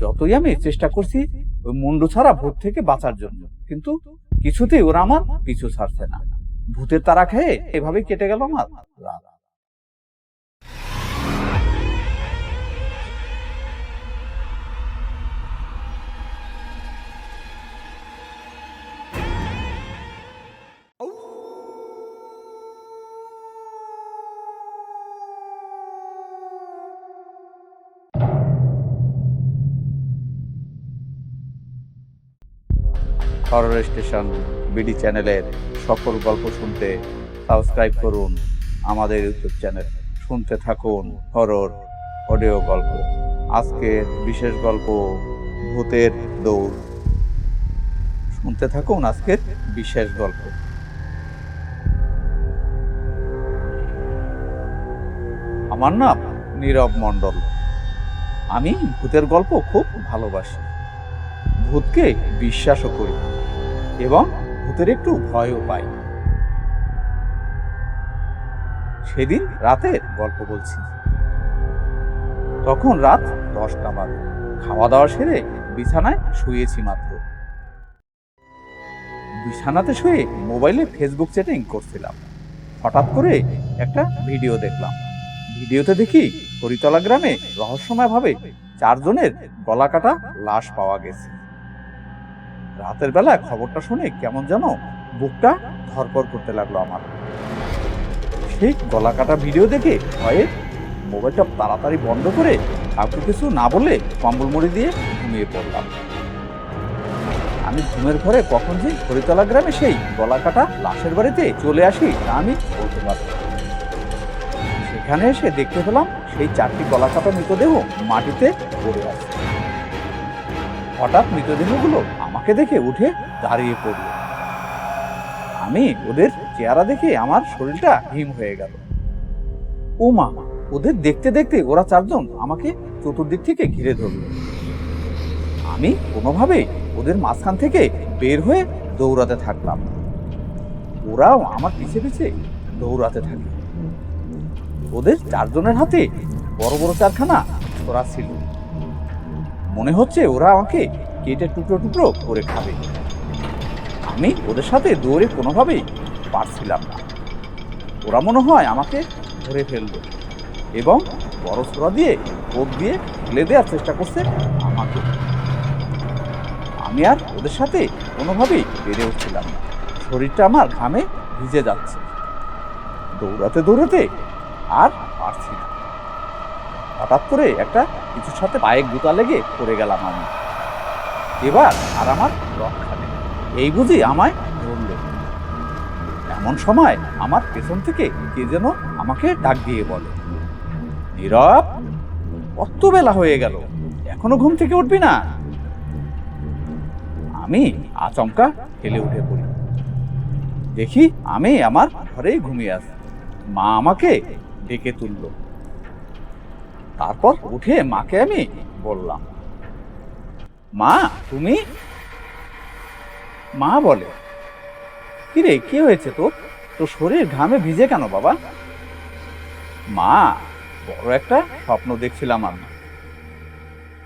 যতই আমি চেষ্টা করছি, ওই মুন্ডু ছাড়া ভূত থেকে বাঁচার জন্য। কিন্তু কিছুতেই ওরা আমার পিছু ছাড়ছে না। ভূতের তারা খেয়ে এভাবে কেটে গেল আমার হরর স্টেশন বিডি চ্যানেলের সকল গল্প শুনতে সাবস্ক্রাইব করুন আমাদের ইউটিউব চ্যানেল। শুনতে থাকুন হরর অডিও গল্প। আজকের বিশেষ গল্প ভূতের দৌড়। শুনতে থাকুন আজকের বিশেষ গল্প। আমার নাম নীরব মণ্ডল। আমি ভূতের গল্প খুব ভালোবাসি। ভূতকে বিশ্বাসও করি। এবং ভূতের একটু ভয়ও পাই সেদিন রাতের গল্প বলছি। তখন রাত দশটা বাজে খাওয়া দাওয়া সেরে বিছানায় শুয়েছি মাত্র। বিছানাতে শুয়ে মোবাইলে ফেসবুক চ্যাটিং করছিলাম। হঠাৎ করে একটা ভিডিও দেখলাম। ভিডিওতে দেখি হরিতলা গ্রামে রহস্যময়ভাবে চারজনের গলা কাটা লাশ পাওয়া গেছে। রাতের বেলা খবরটা শুনে কেমন যেন বুকটা ধরপর করতে লাগল আমার। সেই গলা কাটা ভিডিও দেখে ভয়ে মোবাইলটা তাড়াতাড়ি বন্ধ করে কাউকে কিছু না বলে কম্বল মুড়ি দিয়ে ঘুমিয়ে পড়লাম। আমি ঘুমের ঘরে কখন যে হরিতলা গ্রামে সেই গলা কাটা লাশের বাড়িতে চলে আসি তা আমি বলতে পারব সেখানে এসে দেখতে পেলাম সেই চারটি গলা কাটা মৃতদেহ মাটিতে পড়ে আছে। হঠাৎ মৃতদেহগুলো আমাকে দেখে উঠে দাঁড়িয়ে পড়ল। আমি ওদের চেহারা দেখে আমার শরীরটা হিম হয়ে গেল। ও মা ওদের দেখতে দেখতে ওরা চারজন আমাকে চতুর্দিক থেকে ঘিরে ধরল। আমি কোনোভাবে ওদের মাঝখান থেকে বের হয়ে দৌড়াতে থাকলাম ওরাও আমার পিছে পিছে দৌড়াতে থাকে ওদের চারজনের হাতে বড় বড় চারখানা ছোড়া ছিল। মনে হচ্ছে ওরা আমাকে কেটে টুকরো টুকরো করে খাবে। আমি ওদের সাথে দৌড়ে কোনোভাবেই পারছিলাম না। ওরা মনে হয় আমাকে ধরে ফেলল এবং বড় ছোড়া দিয়ে কোপ দিয়ে ফেলে দেওয়ার চেষ্টা করছে আমাকে। আমি আর ওদের সাথে কোনোভাবেই পেরে উঠছিলাম না। শরীরটা আমার ঘামে ভিজে যাচ্ছে। দৌড়াতে দৌড়াতে আর পারছি না। হঠাৎ করে একটা কিছুর সাথে পায়ে গুতা লেগে পড়ে গেলাম আমি। এবার আর আমার রক্ষা নেই। এই বুঝি আমায় ধরল। এমন সময় আমার পেছন থেকে কে যেন আমাকে ডাক দিয়ে বলে, নীরব, কত বেলা হয়ে গেল? এখনও ঘুম থেকে উঠবি না? আমি আচমকা হেলে উঠে পড়ি। দেখি আমি আমার ঘরেই ঘুমিয়ে আছি। মা আমাকে ডেকে তুললো। তারপর উঠে মাকে আমি বললাম মা, তুমি? মা বলে, কিরে, কি হয়েছে তোর? তোর শরীর ঘামে ভিজে কেন বাবা? মা, বড় একটা স্বপ্ন দেখছিলাম আমি।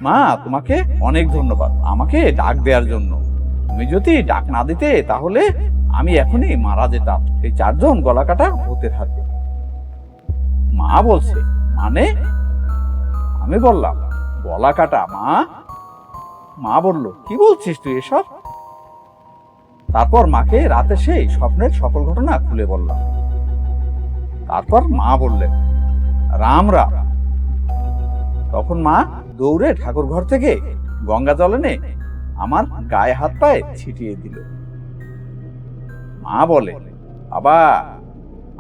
মা, তোমাকে অনেক ধন্যবাদ। আমাকে ডাক দেওয়ার জন্য। তুমি যদি ডাক না দিতে, তাহলে আমি এখনই মারা যেতাম। এই চারজন গলা কাটা হতে। থাকবে মা বলছে মানে? আমি বললাম গলা কাটা মা মা বলল, কি বলছিস তুই এসব? তারপর মাকে রাতে সেই স্বপ্নের সকল ঘটনা খুলে বললাম। তারপর মা বললেন, রাম রাম। তখন মা দৌড়ে ঠাকুর ঘর থেকে গঙ্গা জল এনে আমার গায়ে হাত পায়ে ছিটিয়ে দিল। মা বলে, বাবা,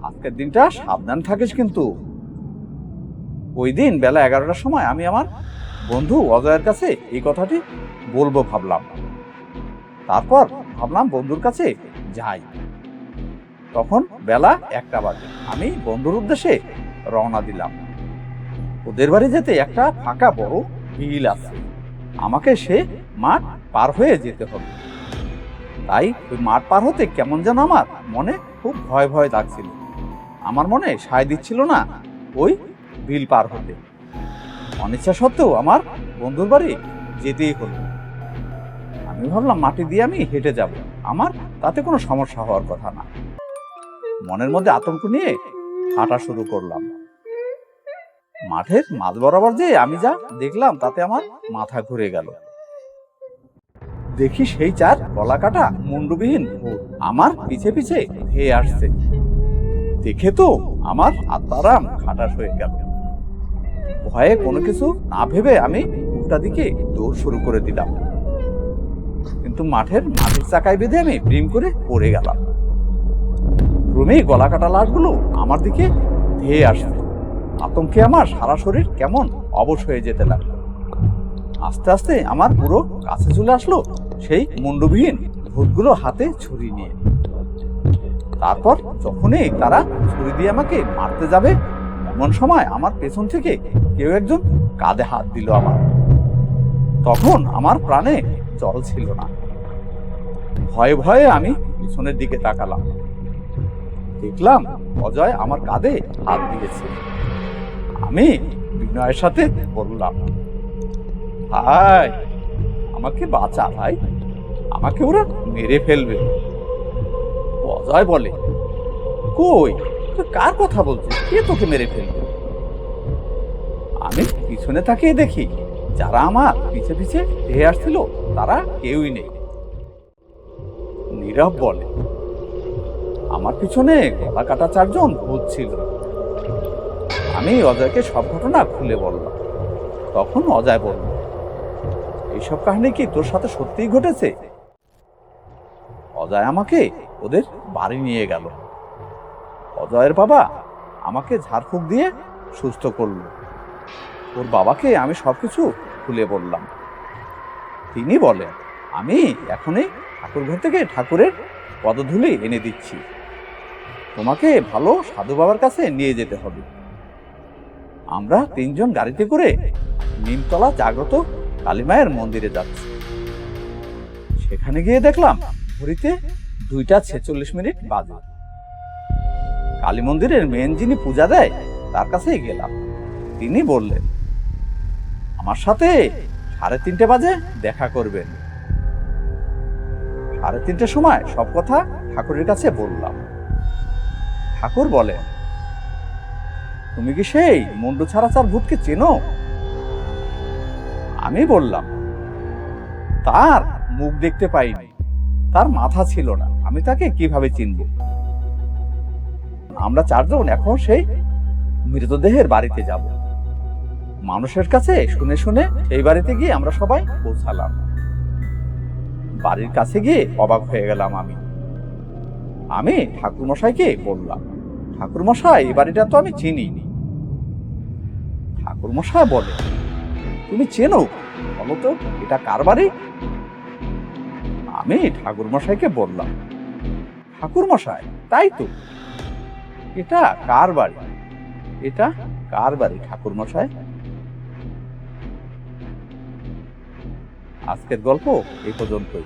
আজকের দিনটা সাবধান থাকিস কিন্তু। ওই দিন বেলা এগারোটার সময় আমি আমার বন্ধু, অজয়ের কাছে এই কথাটি বলব ভাবলাম। তারপর ভাবলাম বন্ধুর কাছে যাই। তখন বেলা একটা বাজে। আমি বন্ধুর উদ্দেশ্যে রওনা দিলাম। ওদের বাড়ি যেতে একটা ফাঁকা বড় বিল আছে। আমাকে সে মাঠ পার হয়ে যেতে হবে। তাই ওই মাঠ পার হতে কেমন যেন আমার মনে খুব ভয় ভয় লাগছিল। আমার মনে সায় দিচ্ছিল না ওই বিল পার হতে। অনিচ্ছা সত্ত্বেও আমার বন্ধুর বাড়ি যেতেই হলো। আমি ভাবলাম মাটি দিয়ে আমি হেঁটে যাব। আমার তাতে কোনো সমস্যা হওয়ার কথা না। মনের মধ্যে আতঙ্ক নিয়ে হাঁটা শুরু করলাম। মাঠের মাঝ বরাবর যে আমি যা দেখলাম তাতে আমার মাথা ঘুরে গেল। দেখি সেই চার গলা কাটা মুন্ডবিহীন আমার পিছে পিছে ধেয়ে আসছে। দেখে তো আমার আত্মারাম খাটাস হয়ে গেল। ভয়ে কোনো কিছু না ভেবে আমি উল্টা দিকে দৌড় শুরু করে দিলাম। কিন্তু মাঠের মাটির চাকায় বেঁধে আমি প্রেম করে পড়ে গেলাম। ক্রমেই গলা কাটা লাশগুলো আমার দিকে ধেয়ে আসছে। আতঙ্কে আমার সারা শরীর কেমন অবশ হয়ে যেতে লাগল। আস্তে আস্তে আমার পুরো কাছে চলে আসলো সেই মুন্ডবিহীন ভূতগুলো হাতে ছুরি নিয়ে। তারপর যখনই তারা ছুরি দিয়ে আমাকে মারতে যাবে এমন সময় আমার পেছন থেকে কেউ একজন কাঁধে হাত দিল আমার। তখন আমার প্রাণে জল ছিল না। ভয়ে ভয়ে আমি পিছনের দিকে তাকালাম। দেখলাম অজয় আমার কাঁধে হাত দিয়েছে। আমি বিনয়ের সাথে বললাম, ভাই, আমাকে বাঁচা ভাই। আমাকে ওরা মেরে ফেলবে। অজয় বলে, কই? তুই কার কথা বলছিস? কে তোকে মেরে ফেলবে? আমি পিছনে তাকিয়ে দেখি, যারা আমার পিছে পিছে ধেয়ে আসছিল, তারা কেউই নেই। নীরব বলে, আমার পিছনে গলা কাটা চারজন ভূত ছিল। আমি অজয়কে সব ঘটনা খুলে বললাম। তখন অজয় বলল, এইসব কাহিনী কি তোর সাথে সত্যিই ঘটেছে? অজয় আমাকে ওদের বাড়ি নিয়ে গেল। অজয়ের বাবা আমাকে ঝাড়ফুঁক দিয়ে সুস্থ করল। ওর বাবাকে আমি সব কিছু খুলে বললাম। তিনি বলেন, আমি এখনই ঠাকুর ঘর থেকে ঠাকুরের পদধূলি এনে দিচ্ছি। তোমাকে ভালো সাধু বাবার কাছে নিয়ে যেতে হবে। আমরা তিনজন গাড়িতে করে নিমতলা জাগ্রত কালীমায়ের মন্দিরে যাচ্ছি। সেখানে গিয়ে দেখলাম ঘড়িতে দুইটা ছেচল্লিশ মিনিট বাজে। কালী মন্দিরের মেন যিনি পূজা দেয়, তার কাছেই গেলাম। তিনি বললেন, আমার সাথে সাড়ে তিনটে বাজে দেখা করবেন। সাড়ে তিনটের সময় সব কথা ঠাকুরের কাছে বললাম। ঠাকুর বলেন, তুমি কি সেই মুন্ডু ছাড়া চার ভূতকে চেনো? আমি বললাম, তার মুখ দেখতে পাইনি। তার মাথা ছিল না। আমি তাকে কীভাবে চিনব? আমরা চারজন এখন সেই মৃতদেহের বাড়িতে যাব। মানুষের কাছে শুনে শুনে সেই বাড়িতে গিয়ে আমরা সবাই পৌঁছালাম। বাড়ির কাছে গিয়ে অবাক হয়ে গেলাম আমি। আমি ঠাকুরমশাইকে বললাম, ঠাকুরমশাই, এই বাড়িটা তো আমি চিনি ঠাকুরমশাই বলে, তুমি চেনো? বলো তো, এটা কার বাড়ি? আমি ঠাকুরমশাইকে বললাম, ঠাকুরমশাই, তাই তো। এটা কার বাড়ি? এটা কার বাড়ি ঠাকুর ঠাকুরমশাই? আজকের গল্প এই পর্যন্তই।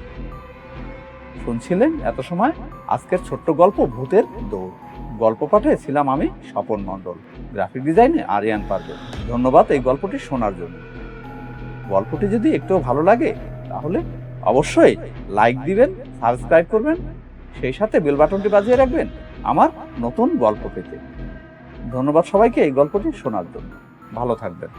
শুনছিলেন এত সময় আজকের ছোট্ট গল্প ভূতের দৌড়। গল্প পাঠে ছিলাম আমি স্বপন মণ্ডল, গ্রাফিক ডিজাইনে আরিয়ান পারবে। ধন্যবাদ এই গল্পটি শোনার জন্য। গল্পটি যদি একটু ভালো লাগে, তাহলে অবশ্যই লাইক দিবেন, সাবস্ক্রাইব করবেন, সেই সাথে বেল বাটনটি বাজিয়ে রাখবেন। আমার নতুন গল্প পেতে। ধন্যবাদ সবাইকে এই গল্পটি শোনার জন্য। ভালো থাকবেন।